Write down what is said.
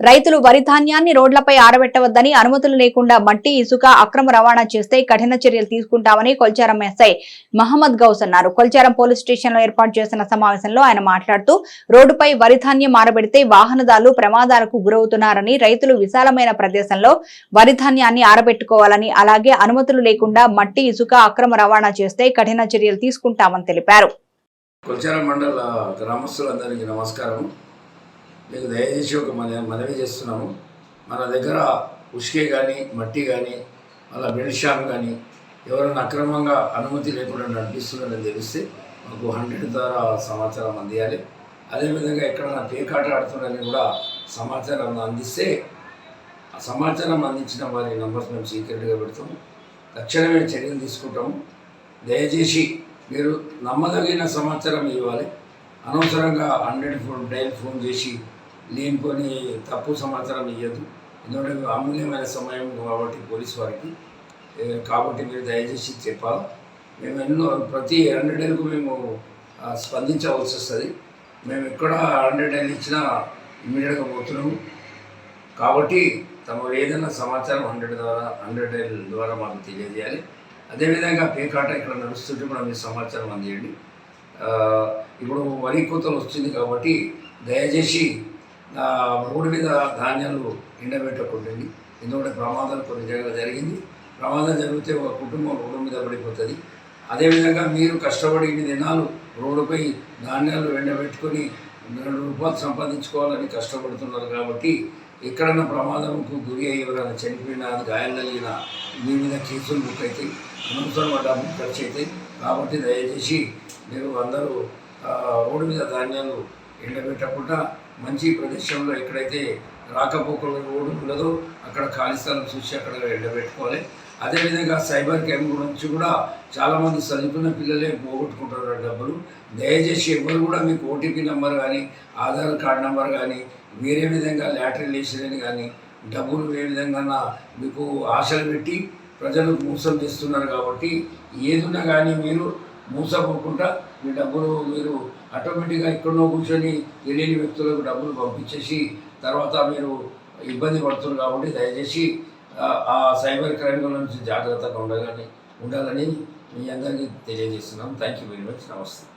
రైతులు వరి ధాన్యాన్ని రోడ్లపై ఆరబెట్టవద్దని అనుమతులు లేకుండా మట్టి ఇసుక అక్రమ రవాణా చేస్తే కఠిన చర్యలు తీసుకుంటామని కొల్చారం ఎస్ఐ మహమ్మద్ గౌస్ అన్నారు. కొల్చారం పోలీస్ స్టేషన్లో ఏర్పాటు చేసిన సమావేశంలో ఆయన మాట్లాడుతూ రోడ్డుపై వరి ధాన్యం ఆరబెడితే వాహనదారులు ప్రమాదాలకు గురవుతున్నారని రైతులు విశాలమైన ప్రదేశంలో వరి ధాన్యాన్ని ఆరబెట్టుకోవాలని అలాగే అనుమతులు లేకుండా మట్టి ఇసుక అక్రమ రవాణా చేస్తే కఠిన చర్యలు తీసుకుంటామని తెలిపారు. కొల్చారం మండల గ్రామస్తులందరికీ నమస్కారం మీకు దయచేసి ఒక మన మనవి చేస్తున్నాము మన దగ్గర ఉష్కే కానీ మట్టి కానీ మళ్ళీ బెల్షాన్ కానీ ఎవరైనా అక్రమంగా అనుమతి లేకుండా నడిపిస్తున్నారని తెలిస్తే మాకు హండ్రెడ్ ద్వారా సమాచారం అందియాలి. అదేవిధంగా ఎక్కడైనా పేకాట ఆడుతున్నారని కూడా సమాచారం అందిస్తే ఆ సమాచారం అందించిన వారి నంబర్స్ మేము సీక్రెట్గా పెడతాము. తక్షణమే చర్యలు తీసుకుంటాము. దయచేసి మీరు నమ్మదగిన సమాచారం ఇవ్వాలి. అనవసరంగా హండ్రెడ్ ఫోన్ డైల్ ఫోన్ చేసి లేనిపోని తప్పు సమాచారం ఇవ్వదు ఎందుకంటే అమూల్యమైన సమయం కాబట్టి పోలీస్ వారికి కాబట్టి మీరు దయచేసి చెప్పాలి. మేము ఎన్నో ప్రతి హండ్రెడ్ మేము స్పందించవలసి వస్తుంది. మేము ఎక్కడ హండ్రెడ్ డైల్ ఇచ్చినా ఇమీడియట్గా పోతున్నాము. కాబట్టి తమ ఏదైనా సమాచారం హండ్రెడ్ ద్వారా హండ్రెడ్ డైల్ ద్వారా మాకు తెలియజేయాలి. అదేవిధంగా పేకాట ఇక్కడ నడుస్తుంటే కూడా మీ సమాచారం అందియండి. ఇప్పుడు వరి కోతలు వస్తుంది కాబట్టి దయచేసి మూడు విధ మీద ధాన్యాలు ఎండబెట్టకూడదండి ఎందుకంటే ప్రమాదాలు కొన్ని జరగ జరిగింది. ప్రమాదం జరిగితే ఒక కుటుంబం రోడ్డు మీద పడిపోతుంది. అదేవిధంగా మీరు కష్టపడి ఇన్ని దినాలు రోడ్డుపై ధాన్యాలు ఎండబెట్టుకొని రెండు రూపాయలు సంపాదించుకోవాలని కష్టపడుతున్నారు కాబట్టి ఎక్కడైనా ప్రమాదంకు గురి అయ్యి ఎవరైనా చనిపోయినా గాయాలు కలిగిన మీ మీద కేసులు బుక్ అవుతాయి అనవసరం డబ్బు ఖర్చు అవుతాయి కాబట్టి దయచేసి మీరు అందరూ రోడ్డు మీద ధాన్యాలు ఎండబెట్టకుండా మంచి ప్రదేశంలో ఎక్కడైతే రాకపోకల రోడ్డు ఉన్నదో అక్కడ ఖాళీ స్థలం చూసి అక్కడ ఎండబెట్టుకోవాలి. అదేవిధంగా సైబర్ క్రైమ్ గురించి కూడా చాలామంది చదువుకున్న పిల్లలే పోగొట్టుకుంటారు ఆ డబ్బులు. దయచేసి ఎవరు కూడా మీకు ఓటీపీ నెంబర్ కానీ ఆధార్ కార్డ్ నెంబర్ కానీ వేరే విధంగా లాటరీ లేచిదని కానీ డబ్బులు ఏ విధంగా మీకు ఆశలు పెట్టి ప్రజలు మోసం చేస్తున్నారు కాబట్టి ఏదున్నా కానీ మీరు మోసపోకుండా మీ డబ్బులు మీరు ఆటోమేటిక్గా ఎక్కడో కూర్చొని తెలియని వ్యక్తులకు డబ్బులు పంపించేసి తర్వాత మీరు ఇబ్బంది పడుతున్నారు కాబట్టి దయచేసి ఆ- ఆ సైబర్ క్రైమ్ నుంచి జాగ్రత్తగా ఉండాలని ఉండాలని మీ అందరికీ తెలియజేస్తున్నాం. Thank you very much. నమస్తే.